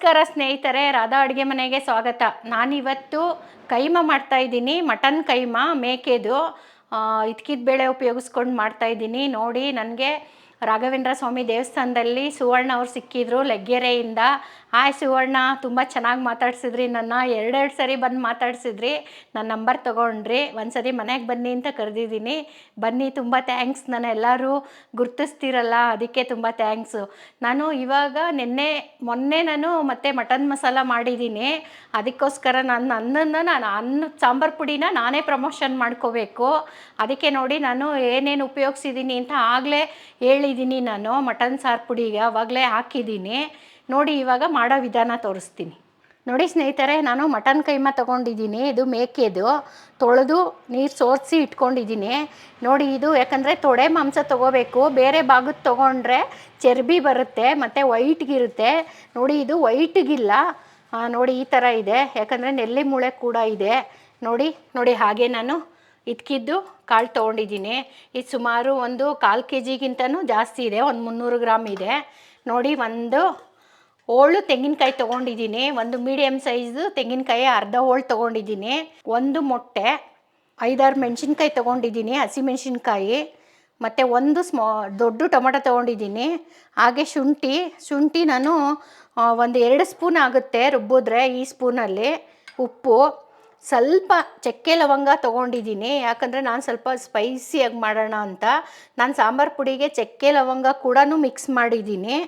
ನಮಸ್ಕಾರ ಸ್ನೇಹಿತರೆ, ರಾಧಾ ಅಡುಗೆ ಮನೆಗೆ ಸ್ವಾಗತ. ನಾನಿವತ್ತು ಕೈಮ ಮಾಡ್ತಾ ಇದ್ದೀನಿ, ಮಟನ್ ಕೈಮ ಮೇಕೆದು. ಇದ್ಕಿದ ಬೇಳೆ ಉಪಯೋಗಿಸ್ಕೊಂಡು ಮಾಡ್ತಾ ಇದ್ದೀನಿ. ನೋಡಿ, ನನಗೆ ರಾಘವೇಂದ್ರ ಸ್ವಾಮಿ ದೇವಸ್ಥಾನದಲ್ಲಿ ಸುವರ್ಣ ಅವ್ರು ಸಿಕ್ಕಿದ್ರು, ಲೆಗ್ಗೆರೆಯಿಂದ. ಹಾಯ್ ಸುವರ್ಣ, ತುಂಬ ಚೆನ್ನಾಗಿ ಮಾತಾಡ್ಸಿದ್ರಿ. ನನ್ನ ಎರಡೆರಡು ಸರಿ ಬಂದು ಮಾತಾಡ್ಸಿದ್ರಿ. ನನ್ನ ನಂಬರ್ ತೊಗೊಂಡ್ರಿ. ಒಂದು ಸರಿ ಮನೆಗೆ ಬನ್ನಿ ಅಂತ ಕರೆದಿದ್ದೀನಿ. ಬನ್ನಿ, ತುಂಬ ಥ್ಯಾಂಕ್ಸ್ ನಾನು ಎಲ್ಲರೂ ಗುರ್ತಿಸ್ತೀರಲ್ಲ, ಅದಕ್ಕೆ ತುಂಬ ಥ್ಯಾಂಕ್ಸು ನಾನು ಇವಾಗ ನಿನ್ನೆ, ಮೊನ್ನೆ ನಾನು ಮತ್ತೆ ಮಟನ್ ಮಸಾಲ ಮಾಡಿದ್ದೀನಿ. ಅದಕ್ಕೋಸ್ಕರ ನಾನು, ನನ್ನನ್ನು ನಾನು ಅನ್ನ ಸಾಂಬಾರು ಪುಡಿನ ನಾನೇ ಪ್ರಮೋಷನ್ ಮಾಡ್ಕೋಬೇಕು. ಅದಕ್ಕೆ ನೋಡಿ ನಾನು ಏನೇನು ಉಪಯೋಗಿಸಿದ್ದೀನಿ ಅಂತ ಆಗಲೇ ಹೇಳಿದ್ದೀನಿ ನಾನು ಮಟನ್ ಸಾರು ಪುಡಿಗೆ, ಅವಾಗಲೇ ಹಾಕಿದ್ದೀನಿ ನೋಡಿ ಇವಾಗ ಮಾಡೋ ವಿಧಾನ ತೋರಿಸ್ತೀನಿ. ನೋಡಿ ಸ್ನೇಹಿತರೆ, ನಾನು ಮಟನ್ ಕೈಮಾ ತೊಗೊಂಡಿದ್ದೀನಿ. ಇದು ಮೇಕೆದು. ತೊಳೆದು ನೀರು ಸೋರಿಸಿ ಇಟ್ಕೊಂಡಿದ್ದೀನಿ. ನೋಡಿ ಇದು, ಯಾಕಂದರೆ ತೊಡೆ ಮಾಂಸ ತೊಗೋಬೇಕು. ಬೇರೆ ಭಾಗದ ತೊಗೊಂಡ್ರೆ ಚರ್ಬಿ ಬರುತ್ತೆ, ಮತ್ತು ವೈಟ್ಗಿರುತ್ತೆ ನೋಡಿ ಇದು ವೈಟ್ಗಿಲ್ಲ ನೋಡಿ ಈ ಥರ ಇದೆ. ಯಾಕಂದರೆ ನೆಲ್ಲಿ ಮೂಳೆ ಕೂಡ ಇದೆ. ನೋಡಿ ನೋಡಿ ಹಾಗೆ ನಾನು ಇದಕ್ಕಿದ್ದು ಕಾಳು ತೊಗೊಂಡಿದ್ದೀನಿ. ಇದು ಸುಮಾರು ಒಂದು ಕಾಲು ಕೆ ಜಿಗಿಂತನೂ ಜಾಸ್ತಿ ಇದೆ. ಒಂದು ಮುನ್ನೂರು ಗ್ರಾಮ್ ಇದೆ. ನೋಡಿ ಒಂದು ಹೋಳು ತೆಂಗಿನಕಾಯಿ ತೊಗೊಂಡಿದ್ದೀನಿ. ಒಂದು ಮೀಡಿಯಮ್ ಸೈಜು ತೆಂಗಿನಕಾಯಿ ಅರ್ಧ ಹೋಳು ತೊಗೊಂಡಿದ್ದೀನಿ. ಒಂದು ಮೊಟ್ಟೆ, ಐದಾರು ಮೆಣಸಿನ್ಕಾಯಿ ತೊಗೊಂಡಿದ್ದೀನಿ ಹಸಿಮೆಣ್ಸಿನ್ಕಾಯಿ ಮತ್ತು ಒಂದು ಸ್ಮಾ, ದೊಡ್ಡ ಟೊಮೆಟೊ ತೊಗೊಂಡಿದ್ದೀನಿ. ಹಾಗೆ ಶುಂಠಿ ಶುಂಠಿ ನಾನು ಒಂದು ಎರಡು ಸ್ಪೂನ್ ಆಗುತ್ತೆ ರುಬ್ಬಿದ್ರೆ ಈ ಸ್ಪೂನಲ್ಲಿ. ಉಪ್ಪು, ಸ್ವಲ್ಪ ಚಕ್ಕೆ ಲವಂಗ ತೊಗೊಂಡಿದ್ದೀನಿ. ಯಾಕಂದರೆ ನಾನು ಸ್ವಲ್ಪ ಸ್ಪೈಸಿಯಾಗಿ ಮಾಡೋಣ ಅಂತ. ನಾನು ಸಾಂಬಾರು ಪುಡಿಗೆ ಚಕ್ಕೆ ಲವಂಗ ಕೂಡ ಮಿಕ್ಸ್ ಮಾಡಿದ್ದೀನಿ.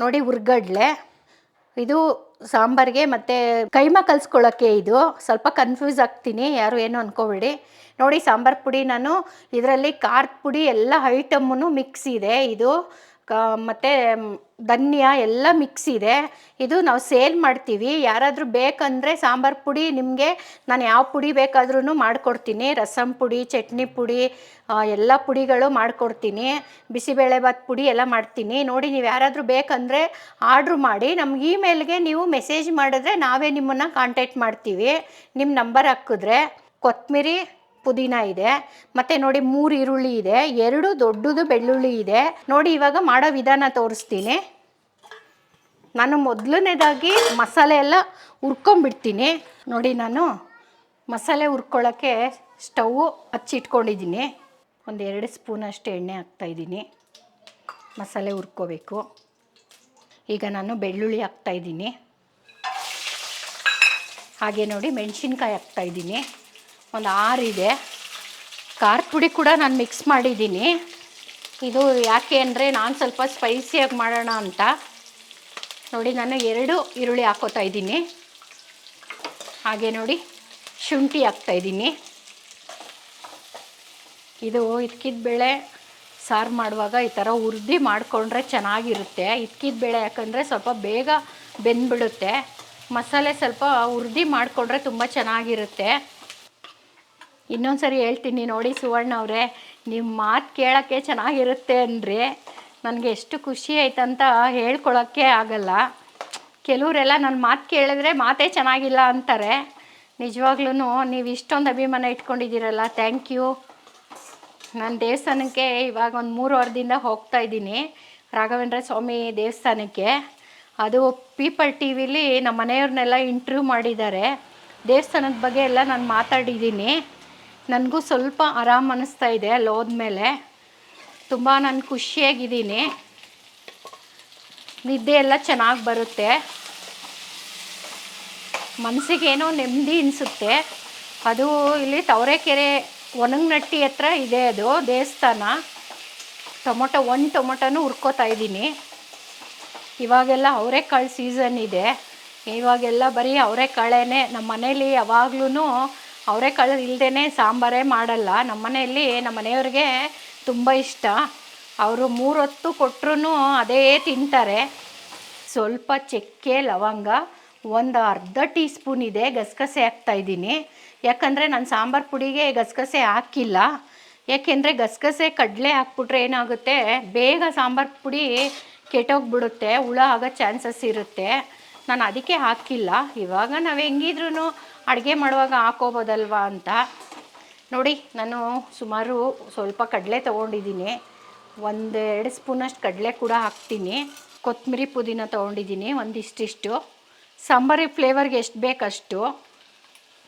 ನೋಡಿ ಹುರ್ಗಡ್ಲೆ. ಇದು ಸಾಂಬಾರಿಗೆ ಮತ್ತು ಕೈಮ ಕಲಿಸ್ಕೊಳ್ಳೋಕ್ಕೆ ಇದು. ಸ್ವಲ್ಪ ಕನ್ಫ್ಯೂಸ್ ಆಗ್ತೀನಿ, ಯಾರು ಏನು ಅಂದ್ಕೋಬೇಡಿ ನೋಡಿ ಸಾಂಬಾರು ಪುಡಿ ನಾನು ಇದರಲ್ಲಿ ಖಾರದ ಪುಡಿ ಎಲ್ಲ ಐಟಮ್ಮು ಮಿಕ್ಸ್ ಇದೆ ಇದು. ಮತ್ತು ಧನ್ಯ ಎಲ್ಲ ಮಿಕ್ಸ್ ಇದೆ. ಇದು ನಾವು ಸೇಲ್ ಮಾಡ್ತೀವಿ. ಯಾರಾದರೂ ಬೇಕಂದರೆ ಸಾಂಬಾರು ಪುಡಿ ನಿಮಗೆ ನಾನು ಯಾವ ಪುಡಿ ಬೇಕಾದ್ರೂ ಮಾಡಿಕೊಡ್ತೀನಿ. ರಸಂ ಪುಡಿ, ಚಟ್ನಿ ಪುಡಿ ಎಲ್ಲ ಪುಡಿಗಳು ಮಾಡಿಕೊಡ್ತೀನಿ. ಬಿಸಿಬೇಳೆಭಾತ್ ಪುಡಿ ಎಲ್ಲ ಮಾಡ್ತೀನಿ. ನೋಡಿ ನೀವು ಯಾರಾದರೂ ಬೇಕಂದರೆ ಆರ್ಡ್ರ್ ಮಾಡಿ. ನಮ್ಗೆ ಇಮೇಲ್ಗೆ ನೀವು ಮೆಸೇಜ್ ಮಾಡಿದ್ರೆ ನಾವೇ ನಿಮ್ಮನ್ನು ಕಾಂಟ್ಯಾಕ್ಟ್ ಮಾಡ್ತೀವಿ. ನಿಮ್ಮ ನಂಬರ್ ಹಾಕಿದ್ರೆ. ಕೊತ್ತಂಬರಿ ಪುದೀನ ಇದೆ. ಮತ್ತೆ ನೋಡಿ ಮೂರು ಈರುಳ್ಳಿ ಇದೆ. ಎರಡು ದೊಡ್ಡದು ಬೆಳ್ಳುಳ್ಳಿ ಇದೆ. ನೋಡಿ ಇವಾಗ ಮಾಡೋ ವಿಧಾನ ತೋರಿಸ್ತೀನಿ. ನಾನು ಮೊದಲನೇದಾಗಿ ಮಸಾಲೆ ಎಲ್ಲ ಹುರ್ಕೊಂಬಿಡ್ತೀನಿ ನೋಡಿ ನಾನು ಮಸಾಲೆ ಹುರ್ಕೊಳ್ಳೋಕ್ಕೆ ಸ್ಟವ್ ಹಚ್ಚಿಟ್ಕೊಂಡಿದ್ದೀನಿ ಒಂದು ಎರಡು ಸ್ಪೂನಷ್ಟು ಎಣ್ಣೆ ಹಾಕ್ತಾಯಿದ್ದೀನಿ ಮಸಾಲೆ ಹುರ್ಕೋಬೇಕು. ಈಗ ನಾನು ಬೆಳ್ಳುಳ್ಳಿ ಹಾಕ್ತಾಯಿದ್ದೀನಿ ಹಾಗೆ ನೋಡಿ ಮೆಣಸಿನ್ಕಾಯಿ ಹಾಕ್ತಾಯಿದ್ದೀನಿ ಒಂದು ಆರಿದೆ ಖಾರ ಪುಡಿ ಕೂಡ ನಾನು ಮಿಕ್ಸ್ ಮಾಡಿದ್ದೀನಿ. ಇದು ಯಾಕೆ ಅಂದರೆ ನಾನು ಸ್ವಲ್ಪ ಸ್ಪೈಸಿಯಾಗಿ ಮಾಡೋಣ ಅಂತ. ನೋಡಿ, ನಾನು ಎರಡು ಈರುಳ್ಳಿ ಹಾಕೋತಾ ಇದ್ದೀನಿ. ಹಾಗೆ ನೋಡಿ, ಶುಂಠಿ ಹಾಕ್ತಾಯಿದ್ದೀನಿ ಇದು ಇದ್ಕಿದ ಬೇಳೆ ಸಾರು ಮಾಡುವಾಗ ಈ ಥರ ಉರ್ದಿ ಮಾಡಿಕೊಂಡ್ರೆ ಚೆನ್ನಾಗಿರುತ್ತೆ. ಇದ್ಕಿದ ಬೇಳೆ ಯಾಕಂದರೆ ಸ್ವಲ್ಪ ಬೇಗ ಬೆಂದ್ಬಿಡುತ್ತೆ. ಮಸಾಲೆ ಸ್ವಲ್ಪ ಉರ್ದಿ ಮಾಡಿಕೊಂಡ್ರೆ ತುಂಬ ಚೆನ್ನಾಗಿರುತ್ತೆ. ಇನ್ನೊಂದು ಸರಿ ಹೇಳ್ತೀನಿ ನೋಡಿ ಸುವರ್ಣ ಅವರೇ ನಿಮ್ಮ ಮಾತು ಕೇಳೋಕ್ಕೆ ಚೆನ್ನಾಗಿರುತ್ತೆ ಅಂದರೆ ನನಗೆ ಎಷ್ಟು ಖುಷಿ ಆಯ್ತಂತ ಹೇಳ್ಕೊಳ್ಳೋಕ್ಕೆ ಆಗಲ್ಲ. ಕೆಲವರೆಲ್ಲ ನನ್ನ ಮಾತು ಕೇಳಿದ್ರೆ ಮಾತೇ ಚೆನ್ನಾಗಿಲ್ಲ ಅಂತಾರೆ. ನಿಜವಾಗ್ಲೂ ನೀವು ಇಷ್ಟೊಂದು ಅಭಿಮಾನ ಇಟ್ಕೊಂಡಿದ್ದೀರಲ್ಲ ಥ್ಯಾಂಕ್ ಯು ನಾನು ದೇವಸ್ಥಾನಕ್ಕೆ ಇವಾಗ ಒಂದು ಮೂರು ವಾರದಿಂದ ಹೋಗ್ತಾ ಇದ್ದೀನಿ, ರಾಘವೇಂದ್ರ ಸ್ವಾಮಿ ದೇವಸ್ಥಾನಕ್ಕೆ. ಅದು ಪೀಪಲ್ ಟಿ ವಿಲಿ ನಮ್ಮ ಮನೆಯವ್ರನ್ನೆಲ್ಲ ಇಂಟ್ರ್ಯೂ ಮಾಡಿದ್ದಾರೆ. ದೇವಸ್ಥಾನದ ಬಗ್ಗೆ ಎಲ್ಲ ನಾನು ಮಾತಾಡಿದ್ದೀನಿ. ನನಗೂ ಸ್ವಲ್ಪ ಆರಾಮ್ ಅನ್ನಿಸ್ತಾ ಇದೆ ಅಲ್ಲಿ ಹೋದ್ಮೇಲೆ. ತುಂಬ ನಾನು ಖುಷಿಯಾಗಿದ್ದೀನಿ. ನಿದ್ದೆ ಎಲ್ಲ ಚೆನ್ನಾಗಿ ಬರುತ್ತೆ. ಮನಸ್ಸಿಗೇನೋ ನೆಮ್ಮದಿ ಅನಿಸುತ್ತೆ. ಅದು ಇಲ್ಲಿ ತವರೆಕೆರೆ ಒಣಗ್ನಟ್ಟಿ ಹತ್ರ ಇದೆ ಅದು ದೇವಸ್ಥಾನ. ಟೊಮೊಟೊ ಒಂದು ಟೊಮೊಟೊನೂ ಹುರ್ಕೋತಾ ಇದ್ದೀನಿ. ಇವಾಗೆಲ್ಲ ಅವರೆಕಾಳು ಸೀಸನ್ ಇದೆ. ಇವಾಗೆಲ್ಲ ಬರೀ ಅವರೆಕಾಳೇ ನಮ್ಮ ಮನೇಲಿ ಯಾವಾಗ್ಲೂ ಅವರೆಕಾಳು ಇಲ್ಲದೇ ಸಾಂಬಾರೇ ಮಾಡಲ್ಲ. ನಮ್ಮ ಮನೆಯಲ್ಲಿ ನಮ್ಮ ಮನೆಯವ್ರಿಗೆ ತುಂಬ ಇಷ್ಟ. ಅವರು ಮೂರು ಹೊತ್ತು ಕೊಟ್ಟರು ಅದೇ ತಿಂತಾರೆ. ಸ್ವಲ್ಪ ಚಕ್ಕೆ, ಲವಂಗ, ಒಂದು ಅರ್ಧ ಟೀ ಸ್ಪೂನ್ ಇದೆ ಗಸಗಸೆ ಹಾಕ್ತಾಯಿದ್ದೀನಿ ಯಾಕಂದರೆ ನಾನು ಸಾಂಬಾರು ಪುಡಿಗೆ ಗಸಗಸೆ ಹಾಕಿಲ್ಲ. ಯಾಕೆಂದರೆ ಗಸಗಸೆ ಕಡಲೆ ಹಾಕ್ಬಿಟ್ರೆ ಏನಾಗುತ್ತೆ? ಬೇಗ ಸಾಂಬಾರು ಪುಡಿ ಕೆಟ್ಟೋಗ್ಬಿಡುತ್ತೆ, ಹುಳ ಆಗೋ ಚಾನ್ಸಸ್ ಇರುತ್ತೆ. ನಾನು ಅದಕ್ಕೆ ಹಾಕಿಲ್ಲ. ಇವಾಗ ನಾವು ಹೆಂಗಿದ್ರೂ ಅಡುಗೆ ಮಾಡುವಾಗ ಹಾಕೋಬೋದಲ್ವಾ ಅಂತ. ನೋಡಿ, ನಾನು ಸುಮಾರು ಸ್ವಲ್ಪ ಕಡಲೆ ತೊಗೊಂಡಿದ್ದೀನಿ. ಒಂದು ಎರಡು ಸ್ಪೂನಷ್ಟು ಕಡಲೆ ಕೂಡ ಹಾಕ್ತೀನಿ. ಕೊತ್ತಂಬರಿ ಪುದೀನ ತೊಗೊಂಡಿದ್ದೀನಿ ಒಂದಿಷ್ಟಿಷ್ಟು. ಸಾಂಬಾರಿ ಫ್ಲೇವರ್ಗೆ ಎಷ್ಟು ಬೇಕಷ್ಟು.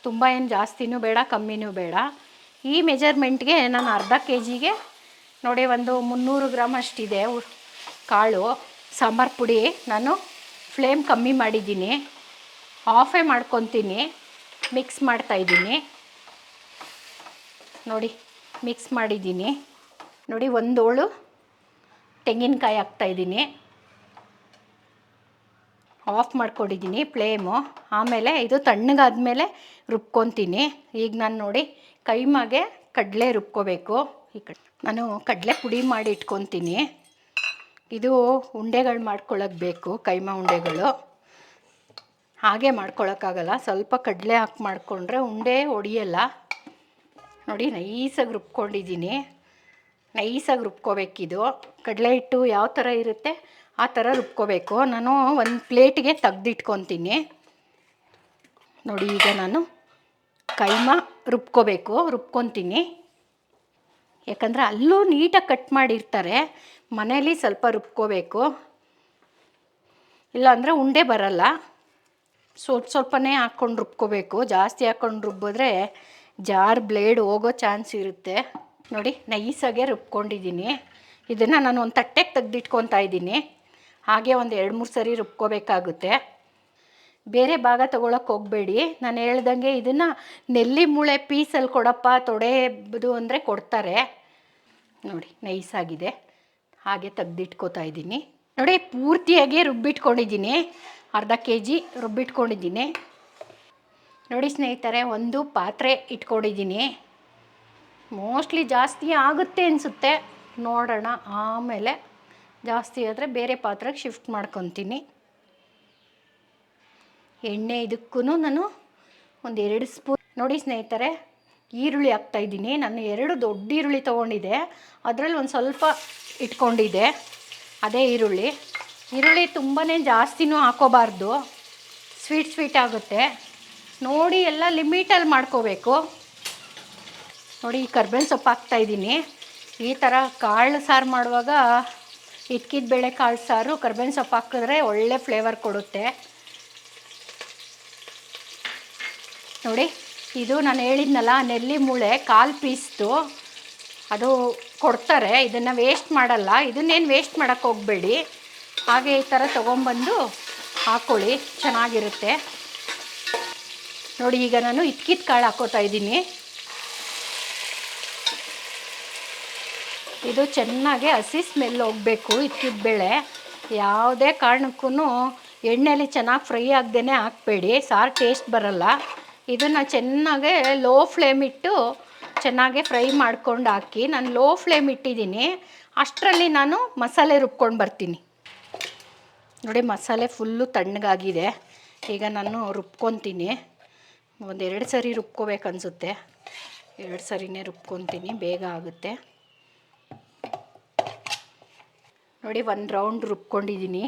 ತುಂಬ ಏನು ಜಾಸ್ತಿನೂ ಬೇಡ, ಕಮ್ಮಿನೂ ಬೇಡ. ಈ ಮೆಜರ್ಮೆಂಟ್ಗೆ ನಾನು ಅರ್ಧ ಕೆ ಜಿಗೆ ನೋಡಿ, ಒಂದು ಮುನ್ನೂರು ಗ್ರಾಮ್ ಅಷ್ಟಿದೆ ಕಾಳು, ಸಾಂಬಾರು ಪುಡಿ. ನಾನು ಫ್ಲೇಮ್ ಕಮ್ಮಿ ಮಾಡಿದ್ದೀನಿ. ಆಫೇ ಮಾಡ್ಕೊತೀನಿ. ಮಿಕ್ಸ್ ಮಾಡ್ತಾಯಿದ್ದೀನಿ ನೋಡಿ, ಮಿಕ್ಸ್ ಮಾಡಿದ್ದೀನಿ. ನೋಡಿ ಒಂದು ಹೋಳು ತೆಂಗಿನಕಾಯಿ ಹಾಕ್ತಾಯಿದ್ದೀನಿ ಆಫ್ ಮಾಡ್ಕೊಂಡಿದ್ದೀನಿ ಫ್ಲೇಮು. ಆಮೇಲೆ ಇದು ತಣ್ಣಗಾದ್ಮೇಲೆ ರುಬ್ಕೊತೀನಿ. ಈಗ ನಾನು ನೋಡಿ ಕೈಮಾಗೆ ಕಡಲೆ ರುಬ್ಕೋಬೇಕು. ಈ ಕಡೆ ನಾನು ಕಡಲೆ ಪುಡಿ ಮಾಡಿ ಇಟ್ಕೊತೀನಿ. ಇದು ಉಂಡೆಗಳು ಮಾಡ್ಕೊಳ್ಳೋಕೆ ಬೇಕು, ಕೈಮಾ ಉಂಡೆಗಳು. ಹಾಗೆ ಮಾಡ್ಕೊಳಕ್ಕಾಗಲ್ಲ. ಸ್ವಲ್ಪ ಕಡಲೆ ಹಾಕಿ ಮಾಡಿಕೊಂಡ್ರೆ ಉಂಡೆ ಹೊಡಿಯಲ್ಲ. ನೋಡಿ, ನೈಸಾಗಿ ರುಬ್ಕೊಂಡಿದ್ದೀನಿ. ನೈಸಾಗಿ ರುಬ್ಕೋಬೇಕಿದು. ಕಡಲೆ ಹಿಟ್ಟು ಯಾವ ಥರ ಇರುತ್ತೆ ಆ ಥರ ರುಬ್ಕೋಬೇಕು. ನಾನು ಒಂದು ಪ್ಲೇಟಿಗೆ ತೆಗ್ದಿಟ್ಕೊತೀನಿ. ನೋಡಿ, ಈಗ ನಾನು ಕೈಮಾ ರುಬ್ಕೋಬೇಕು. ರುಬ್ಕೊತೀನಿ. ಯಾಕಂದರೆ ಅಲ್ಲೂ ನೀಟಾಗಿ ಕಟ್ ಮಾಡಿರ್ತಾರೆ. ಮನೇಲಿ ಸ್ವಲ್ಪ ರುಬ್ಕೋಬೇಕು. ಇಲ್ಲಾಂದರೆ ಉಂಡೆ ಬರಲ್ಲ. ಸ್ವಲ್ಪ ಸ್ವಲ್ಪನೇ ಹಾಕ್ಕೊಂಡು ರುಬ್ಕೋಬೇಕು. ಜಾಸ್ತಿ ಹಾಕ್ಕೊಂಡು ರುಬ್ಬಿದ್ರೆ ಜಾರ್ ಬ್ಲೇಡ್ ಹೋಗೋ ಚಾನ್ಸ್ ಇರುತ್ತೆ. ನೋಡಿ, ನೈಸಾಗೆ ರುಬ್ಕೊಂಡಿದ್ದೀನಿ. ಇದನ್ನು ನಾನು ಒಂದು ತಟ್ಟೆಗೆ ತೆಗೆದಿಟ್ಕೊತಾ ಇದ್ದೀನಿ. ಹಾಗೆ ಒಂದು ಎರಡು ಮೂರು ಸರಿ ರುಬ್ಕೋಬೇಕಾಗುತ್ತೆ. ಬೇರೆ ಭಾಗ ತೊಗೊಳಕ್ಕೆ ಹೋಗಬೇಡಿ. ನಾನು ಹೇಳ್ದಂಗೆ ಇದನ್ನು ನೆಲ್ಲಿ ಮೂಳೆ ಪೀಸಲ್ಲಿ ಕೊಡಪ್ಪ ತೊಡೆದು ಅಂದರೆ ಕೊಡ್ತಾರೆ. ನೋಡಿ, ನೈಸಾಗಿದೆ. ಹಾಗೆ ತೆಗ್ದಿಟ್ಕೋತಾ ಇದ್ದೀನಿ. ನೋಡಿ, ಪೂರ್ತಿಯಾಗಿ ರುಬ್ಬಿಟ್ಕೊಂಡಿದ್ದೀನಿ. ಅರ್ಧ ಕೆ ಜಿ ರುಬ್ಬಿಟ್ಕೊಂಡಿದ್ದೀನಿ. ನೋಡಿ ಸ್ನೇಹಿತರೆ, ಒಂದು ಪಾತ್ರೆ ಇಟ್ಕೊಂಡಿದ್ದೀನಿ. ಮೋಸ್ಟ್ಲಿ ಜಾಸ್ತಿ ಆಗುತ್ತೆ ಅನಿಸುತ್ತೆ. ನೋಡೋಣ, ಆಮೇಲೆ ಜಾಸ್ತಿ ಆದರೆ ಬೇರೆ ಪಾತ್ರೆಗೆ ಶಿಫ್ಟ್ ಮಾಡ್ಕೊತೀನಿ. ಎಣ್ಣೆ ಇದಕ್ಕೂ ನಾನು ಒಂದು ಎರಡು ಸ್ಪೂನ್ ನೋಡಿ ಸ್ನೇಹಿತರೆ, ಈರುಳ್ಳಿ ಹಾಕ್ತಾಯಿದ್ದೀನಿ ನಾನು ಎರಡು ದೊಡ್ಡ ಈರುಳ್ಳಿ ತೊಗೊಂಡಿದ್ದೆ. ಅದರಲ್ಲಿ ಒಂದು ಸ್ವಲ್ಪ ಇಟ್ಕೊಂಡಿದ್ದೆ, ಅದೇ ಈರುಳ್ಳಿ. ಈರುಳ್ಳಿ ತುಂಬಾ ಜಾಸ್ತಿನೂ ಹಾಕೋಬಾರ್ದು. ಸ್ವೀಟ್ ಸ್ವೀಟ್ ಆಗುತ್ತೆ. ನೋಡಿ, ಎಲ್ಲ ಲಿಮಿಟಲ್ಲಿ ಮಾಡ್ಕೋಬೇಕು. ನೋಡಿ, ಈ ಕರ್ಬೇವಿನ ಸೊಪ್ಪು ಹಾಕ್ತಾಯಿದ್ದೀನಿ ಈ ಥರ ಕಾಳು ಸಾರು ಮಾಡುವಾಗ ಇಟ್ಕಿದ ಬೇಳೆ ಕಾಳು ಸಾರು, ಕರ್ಬೇವಿನ ಸೊಪ್ಪು ಹಾಕಿದ್ರೆ ಒಳ್ಳೆ ಫ್ಲೇವರ್ ಕೊಡುತ್ತೆ. ನೋಡಿ, ಇದು ನಾನು ಹೇಳಿದ್ನಲ್ಲ, ನೆಲ್ಲಿ ಮೂಳೆ, ಕಾಲು ಪೀಸ್ದು. ಅದು ಕೊಡ್ತಾರೆ, ಇದನ್ನು ವೇಸ್ಟ್ ಮಾಡಲ್ಲ. ಇದನ್ನೇನು ವೇಸ್ಟ್ ಮಾಡೋಕ್ಕೆ ಹೋಗಬೇಡಿ. ಹಾಗೆ ಈ ಥರ ತೊಗೊಂಬಂದು ಹಾಕ್ಕೊಳ್ಳಿ ಚೆನ್ನಾಗಿರುತ್ತೆ. ನೋಡಿ, ಈಗ ನಾನು ಇತ್ಕಿತ್ ಕಾಳು ಹಾಕೋತಾ ಇದ್ದೀನಿ. ಇದು ಚೆನ್ನಾಗಿ ಹಸಿ ಸ್ಮೆಲ್ ಹೋಗಬೇಕು, ಇತ್ಕಿದ ಬೇಳೆ. ಯಾವುದೇ ಕಾರಣಕ್ಕೂ ಎಣ್ಣೆಯಲ್ಲಿ ಚೆನ್ನಾಗಿ ಫ್ರೈ ಆಗದೇ ಹಾಕಬೇಡಿ. ಸಾರು ಟೇಸ್ಟ್ ಬರಲ್ಲ. ಇದನ್ನು ಚೆನ್ನಾಗೆ ಲೋ ಫ್ಲೇಮ್ ಇಟ್ಟು ಚೆನ್ನಾಗೆ ಫ್ರೈ ಮಾಡ್ಕೊಂಡು ಹಾಕಿ. ನಾನು ಲೋ ಫ್ಲೇಮ್ ಇಟ್ಟಿದ್ದೀನಿ. ಅಷ್ಟರಲ್ಲಿ ನಾನು ಮಸಾಲೆ ರುಬ್ಕೊಂಡು ಬರ್ತೀನಿ. ನೋಡಿ, ಮಸಾಲೆ ಫುಲ್ಲು ತಣ್ಣಗಾಗಿದೆ. ಈಗ ನಾನು ರುಬ್ಕೊತೀನಿ. ಒಂದೆರಡು ಸರಿ ರುಬ್ಕೋಬೇಕನ್ಸುತ್ತೆ ಎರಡು ಸರಿನೇ ರುಬ್ಕೊತೀನಿ, ಬೇಗ ಆಗುತ್ತೆ. ನೋಡಿ, ಒಂದು ರೌಂಡ್ ರುಬ್ಕೊಂಡಿದ್ದೀನಿ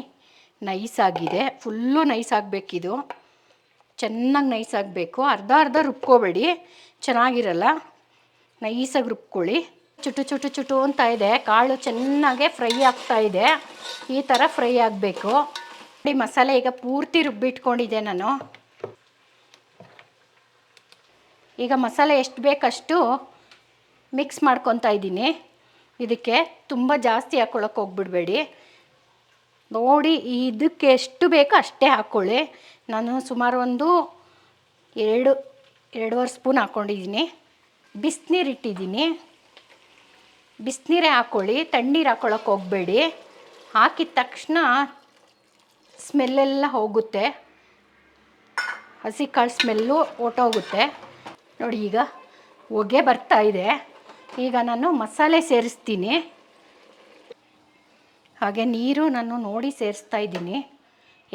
ನೈಸ್ ಆಗಿದೆ. ಫುಲ್ಲು ನೈಸ್ ಆಗಬೇಕಿದು. ಚೆನ್ನಾಗಿ ನೈಸ್ ಆಗಬೇಕು. ಅರ್ಧ ಅರ್ಧ ರುಬ್ಕೋಬೇಡಿ. ಚೆನ್ನಾಗಿರಲ್ಲ. ನೈಸಾಗಿ ರುಬ್ಕೊಳ್ಳಿ. ಚುಟು ಚುಟು ಚುಟು ಅಂತ ಇದೆ. ಕಾಳು ಚೆನ್ನಾಗೆ ಫ್ರೈ ಆಗ್ತಾ ಇದೆ. ಈ ಥರ ಫ್ರೈ ಆಗಬೇಕು. ಈ ಮಸಾಲೆ ಈಗ ಪೂರ್ತಿ ರುಬ್ಬಿಟ್ಕೊಂಡಿದ್ದೆ ನಾನು. ಈಗ ಮಸಾಲೆ ಎಷ್ಟು ಬೇಕಷ್ಟು ಮಿಕ್ಸ್ ಮಾಡ್ಕೊತಾ ಇದ್ದೀನಿ. ಇದಕ್ಕೆ ತುಂಬ ಜಾಸ್ತಿ ಹಾಕ್ಕೊಳಕ್ಕೆ ಹೋಗ್ಬಿಡ್ಬೇಡಿ. ನೋಡಿ ಇದಕ್ಕೆ ಎಷ್ಟು ಬೇಕೋ ಅಷ್ಟೇ ಹಾಕ್ಕೊಳ್ಳಿ ನಾನು ಸುಮಾರು ಒಂದು ಎರಡು, ಎರಡೂವರೆ ಸ್ಪೂನ್ ಹಾಕ್ಕೊಂಡಿದ್ದೀನಿ ಬಿಸಿನೀರು ಇಟ್ಟಿದ್ದೀನಿ. ಬಿಸಿನೀರೇ ಹಾಕ್ಕೊಳ್ಳಿ ತಣ್ಣೀರು ಹಾಕ್ಕೊಳಕ್ಕೆ ಹೋಗಬೇಡಿ. ಹಾಕಿದ ತಕ್ಷಣ ಸ್ಮೆಲ್ಲೆಲ್ಲ ಹೋಗುತ್ತೆ. ಹಸಿ ಕಾಳು ಸ್ಮೆಲ್ಲು ಹೊರ್ಟೋಗುತ್ತೆ ನೋಡಿ ಈಗ ಹೊಗೆ ಬರ್ತಾ ಇದೆ. ಈಗ ನಾನು ಮಸಾಲೆ ಸೇರಿಸ್ತೀನಿ. ಹಾಗೆ ನೀರು ನಾನು ನೋಡಿ ಸೇರಿಸ್ತಾ ಇದ್ದೀನಿ.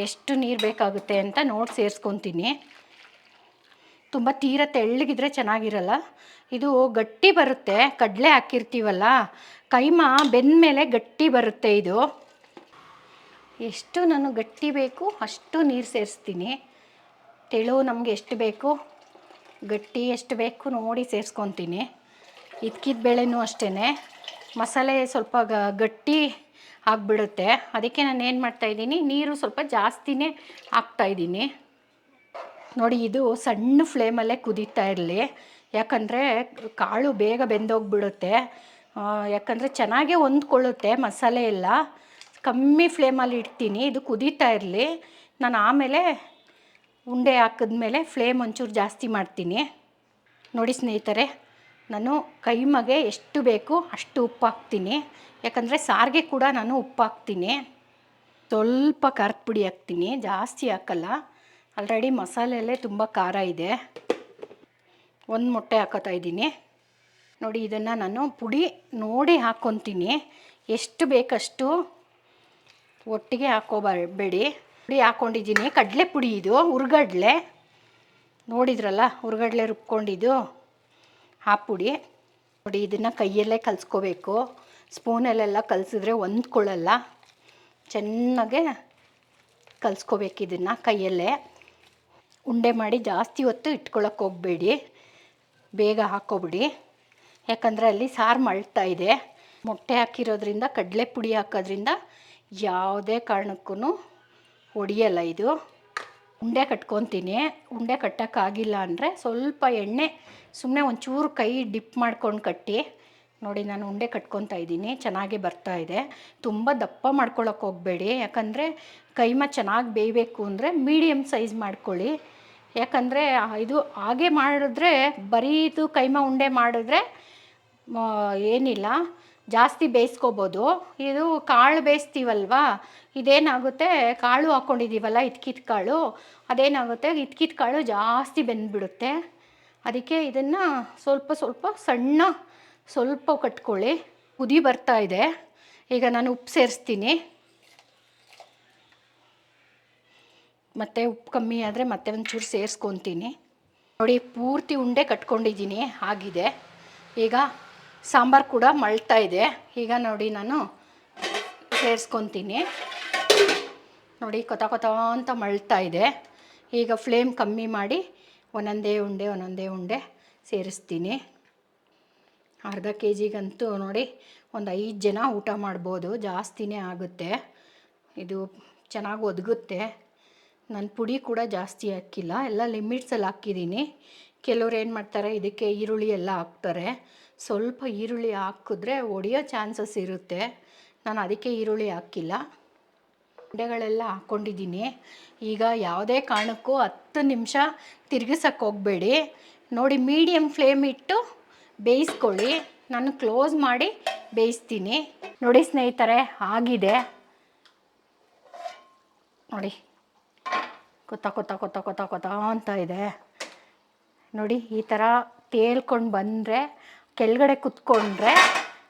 ಎಷ್ಟು ನೀರು ಬೇಕಾಗುತ್ತೆ ಅಂತ ನೋಡಿ ಸೇರಿಸ್ಕೊತೀನಿ. ತುಂಬ ತೀರ ತೆಳ್ಳಗಿದ್ರೆ ಚೆನ್ನಾಗಿರಲ್ಲ. ಇದು ಗಟ್ಟಿ ಬರುತ್ತೆ. ಕಡಲೆ ಹಾಕಿರ್ತೀವಲ್ಲ, ಕೈಮ ಬೆಂದ ಮೇಲೆ ಗಟ್ಟಿ ಬರುತ್ತೆ ಇದು. ಎಷ್ಟು ನಾನು ಗಟ್ಟಿ ಬೇಕು ಅಷ್ಟು ನೀರು ಸೇರಿಸ್ತೀನಿ. ತೆಳು ನಮಗೆ ಎಷ್ಟು ಬೇಕು, ಗಟ್ಟಿ ಎಷ್ಟು ಬೇಕು ನೋಡಿ ಸೇರಿಸ್ಕೊತೀನಿ. ಇದ್ಕಿದ ಬೇಳೆನೂ ಅಷ್ಟೇ ಮಸಾಲೆ ಸ್ವಲ್ಪ ಗ, ಗಟ್ಟಿ ಆಗಿಬಿಡುತ್ತೆ. ಅದಕ್ಕೆ ನಾನು ಏನು ಮಾಡ್ತಾಯಿದ್ದೀನಿ ನೀರು ಸ್ವಲ್ಪ ಜಾಸ್ತಿನೇ ಹಾಕ್ತಾಯಿದ್ದೀನಿ ನೋಡಿ, ಇದು ಸಣ್ಣ ಫ್ಲೇಮಲ್ಲೇ ಕುದೀತಾ ಇರಲಿ. ಯಾಕಂದರೆ ಕಾಳು ಬೇಗ ಬೆಂದೋಗ್ಬಿಡುತ್ತೆ. ಯಾಕಂದರೆ ಚೆನ್ನಾಗೇ ಹೊಂದ್ಕೊಳ್ಳುತ್ತೆ, ಮಸಾಲೆ ಎಲ್ಲ. ಕಮ್ಮಿ ಫ್ಲೇಮಲ್ಲಿ ಇಡ್ತೀನಿ, ಇದು ಕುದೀತಾ ಇರಲಿ. ನಾನು ಆಮೇಲೆ ಉಂಡೆ ಹಾಕಿದ್ಮೇಲೆ ಫ್ಲೇಮ್ ಒಂಚೂರು ಜಾಸ್ತಿ ಮಾಡ್ತೀನಿ. ನೋಡಿ ಸ್ನೇಹಿತರೆ, ನಾನು ಕೈಮಗೆ ಎಷ್ಟು ಬೇಕು ಅಷ್ಟು ಉಪ್ಪು ಹಾಕ್ತೀನಿ. ಯಾಕಂದರೆ ಸಾರಿಗೆ ಕೂಡ ನಾನು ಉಪ್ಪು ಹಾಕ್ತೀನಿ. ಸ್ವಲ್ಪ ಖಾರದ ಪುಡಿ ಹಾಕ್ತೀನಿ, ಜಾಸ್ತಿ ಹಾಕಲ್ಲ. ಆಲ್ರೆಡಿ ಮಸಾಲೆಯಲ್ಲೇ ತುಂಬ ಖಾರ ಇದೆ. ಒಂದು ಮೊಟ್ಟೆ ಹಾಕೋತಾ ಇದ್ದೀನಿ. ನೋಡಿ, ಇದನ್ನು ನಾನು ಪುಡಿ ನೋಡಿ ಹಾಕ್ಕೊತೀನಿ ಎಷ್ಟು ಬೇಕಷ್ಟು ಒಟ್ಟಿಗೆ ಹಾಕೋಬಾರಬೇಡಿ ಪುಡಿ ಹಾಕ್ಕೊಂಡಿದ್ದೀನಿ ಕಡಲೆ ಪುಡಿ ಇದು, ಹುರ್ಗಡ್ಲೆ. ನೋಡಿದ್ರಲ್ಲ, ಹುರ್ಗಡ್ಲೆ ರುಬ್ಕೊಂಡಿದ್ದು. ಆ ಪುಡಿ. ನೋಡಿ, ಇದನ್ನು ಕೈಯಲ್ಲೇ ಕಲಿಸ್ಕೋಬೇಕು. ಸ್ಪೂನಲ್ಲೆಲ್ಲ ಕಲಿಸಿದ್ರೆ ಹೊಂದ್ಕೊಳ್ಳಲ್ಲ. ಚೆನ್ನಾಗೆ ಕಲಿಸ್ಕೋಬೇಕು ಇದನ್ನು ಕೈಯಲ್ಲೇ. ಉಂಡೆ ಮಾಡಿ ಜಾಸ್ತಿ ಹೊತ್ತು ಇಟ್ಕೊಳ್ಳೋಕೆ ಹೋಗಬೇಡಿ. ಬೇಗ ಹಾಕೋಬಿಡಿ. ಯಾಕಂದರೆ ಅಲ್ಲಿ ಸಾರು ಮಳ್ತಾ ಇದೆ. ಮೊಟ್ಟೆ ಹಾಕಿರೋದ್ರಿಂದ ಕಡಲೆ ಪುಡಿ ಹಾಕೋದ್ರಿಂದ ಯಾವುದೇ ಕಾರಣಕ್ಕೂ ಒಡಿಯಲ್ಲ ಇದು. ಉಂಡೆ ಕಟ್ಕೊತೀನಿ. ಉಂಡೆ ಕಟ್ಟೋಕ್ಕಾಗಿಲ್ಲ ಅಂದರೆ ಸ್ವಲ್ಪ ಎಣ್ಣೆ ಸುಮ್ಮನೆ ಒಂಚೂರು ಕೈ ಡಿಪ್ ಮಾಡ್ಕೊಂಡು ಕಟ್ಟಿ. ನೋಡಿ, ನಾನು ಉಂಡೆ ಕಟ್ಕೊತಾ ಇದ್ದೀನಿ. ಚೆನ್ನಾಗಿ ಬರ್ತಾ ಇದೆ. ತುಂಬ ದಪ್ಪ ಮಾಡ್ಕೊಳ್ಳೋಕೆ ಹೋಗಬೇಡಿ. ಯಾಕಂದರೆ ಕೈಮ ಚೆನ್ನಾಗಿ ಬೇಯಬೇಕು ಅಂದರೆ ಮೀಡಿಯಮ್ ಸೈಜ್ ಮಾಡ್ಕೊಳ್ಳಿ. ಯಾಕಂದರೆ ಇದು ಹಾಗೆ ಮಾಡಿದ್ರೆ, ಬರೀ ಕೈಮ ಉಂಡೆ ಮಾಡಿದ್ರೆ ಏನಿಲ್ಲ, ಜಾಸ್ತಿ ಬೇಯಿಸ್ಕೋಬೋದು. ಇದು ಕಾಳು ಬೇಯಿಸ್ತೀವಲ್ವಾ? ಇದೇನಾಗುತ್ತೆ, ಕಾಳು ಹಾಕ್ಕೊಂಡಿದ್ದೀವಲ್ಲ ಇತ್ಕಿತ್ ಕಾಳು, ಅದೇನಾಗುತ್ತೆ ಇದ್ಕಿದ ಕಾಳು ಜಾಸ್ತಿ ಬೆಂದ್ಬಿಡುತ್ತೆ. ಅದಕ್ಕೆ ಇದನ್ನು ಸ್ವಲ್ಪ ಸ್ವಲ್ಪ ಸಣ್ಣ, ಸ್ವಲ್ಪ ಕಟ್ಕೊಳ್ಳಿ. ಕುದಿ ಬರ್ತಾ ಇದೆ. ಈಗ ನಾನು ಉಪ್ಪು ಸೇರಿಸ್ತೀನಿ. ಮತ್ತು ಉಪ್ಪು ಕಮ್ಮಿ ಆದರೆ ಮತ್ತೆ ಒಂಚೂರು ಸೇರಿಸ್ಕೊತೀನಿ. ನೋಡಿ, ಪೂರ್ತಿ ಉಂಡೆ ಕಟ್ಕೊಂಡಿದ್ದೀನಿ, ಆಗಿದೆ. ಈಗ ಸಾಂಬಾರು ಕೂಡ ಮಳ್ತಾ ಇದೆ. ಈಗ ನೋಡಿ, ನಾನು ಸೇರಿಸ್ಕೊತೀನಿ. ನೋಡಿ, ಕೊತ ಕೊತ ಅಂತ ಮಳ್ತಾ ಇದೆ. ಈಗ ಫ್ಲೇಮ್ ಕಮ್ಮಿ ಮಾಡಿ ಒಂದೊಂದೇ ಉಂಡೆ ಒಂದೊಂದೇ ಉಂಡೆ ಸೇರಿಸ್ತೀನಿ. ಅರ್ಧ ಕೆ ಜಿಗಂತೂ ನೋಡಿ, ಒಂದು ಐದು ಜನ ಊಟ ಮಾಡ್ಬೋದು. ಜಾಸ್ತಿನೇ ಆಗುತ್ತೆ. ಇದು ಚೆನ್ನಾಗಿ ಒದಗುತ್ತೆ. ನಾನು ಪುಡಿ ಕೂಡ ಜಾಸ್ತಿ ಹಾಕಿಲ್ಲ. ಎಲ್ಲ ಲಿಮಿಟ್ಸಲ್ಲಿ ಹಾಕಿದ್ದೀನಿ ಕೆಲವ್ರು ಏನು ಮಾಡ್ತಾರೆ, ಇದಕ್ಕೆ ಈರುಳ್ಳಿ ಎಲ್ಲ ಹಾಕ್ತಾರೆ. ಸ್ವಲ್ಪ ಈರುಳ್ಳಿ ಹಾಕಿದ್ರೆ ಒಡೆಯೋ ಚಾನ್ಸಸ್ ಇರುತ್ತೆ. ನಾನು ಅದಕ್ಕೆ ಈರುಳ್ಳಿ ಹಾಕಿಲ್ಲ. ಉಂಡೆಗಳೆಲ್ಲ ಹಾಕ್ಕೊಂಡಿದ್ದೀನಿ ಈಗ ಯಾವುದೇ ಕಾರಣಕ್ಕೂ ಹತ್ತು ನಿಮಿಷ ತಿರುಗಿಸಕ್ಕೆ ಹೋಗಬೇಡಿ. ನೋಡಿ ಮೀಡಿಯಮ್ ಫ್ಲೇಮ್ ಇಟ್ಟು ಬೇಯಿಸ್ಕೊಳ್ಳಿ. ನಾನು ಕ್ಲೋಸ್ ಮಾಡಿ ಬೇಯಿಸ್ತೀನಿ. ನೋಡಿ ಸ್ನೇಹಿತರೆ, ಆಗಿದೆ. ನೋಡಿ. ಕೊತ್ತ ಕೊತ್ತ ಕೊತ್ತ ಕೊತ್ತ ಕೊತ್ತ ಅಂತ ಇದೆ. ನೋಡಿ, ಈ ಥರ ತೇಲ್ಕೊಂಡು ಬಂದರೆ, ಕೆಳಗಡೆ ಕುತ್ಕೊಂಡ್ರೆ,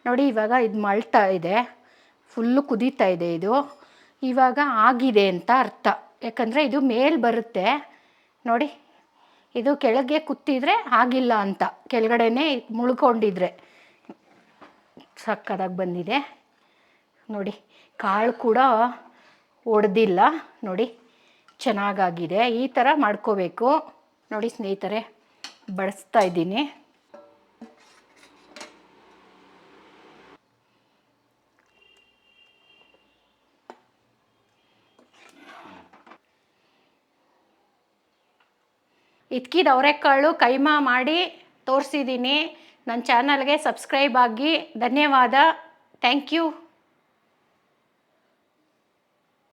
ನೋಡಿ ಇವಾಗ ಇದು ಮಳ್ತಾ ಇದೆ. ಫುಲ್ಲು ಕುದೀತಾ ಇದೆ ಇದು. ಇವಾಗ ಆಗಿದೆ ಅಂತ ಅರ್ಥ. ಯಾಕಂದರೆ ಇದು ಮೇಲ್ ಬರುತ್ತೆ. ನೋಡಿ, ಇದು ಕೆಳಗೆ ಕುತ್ತಿದ್ರೆ ಆಗಿಲ್ಲ ಅಂತ. ಕೆಳಗಡೆನೇ ಮುಳ್ಕೊಂಡಿದ್ರೆ. ಸಕ್ಕದಾಗಿ ಬಂದಿದೆ. ನೋಡಿ ಕಾಳು ಕೂಡ ಒಡೆದಿಲ್ಲ. ನೋಡಿ ಚೆನ್ನಾಗಾಗಿದೆ. ಈ ಥರ ಮಾಡ್ಕೋಬೇಕು. ನೋಡಿ ಸ್ನೇಹಿತರೆ ಬಡಿಸ್ತಾ ಇದ್ದೀನಿ. ಇದ್ಕಿದ ಅವರೆಕಾಳು ಕೈಮಾ ಮಾಡಿ ತೋರಿಸಿದ್ದೀನಿ. ನನ್ನ ಚಾನಲ್ಗೆ ಸಬ್ಸ್ಕ್ರೈಬ್ ಆಗಿ. ಧನ್ಯವಾದ. Thank you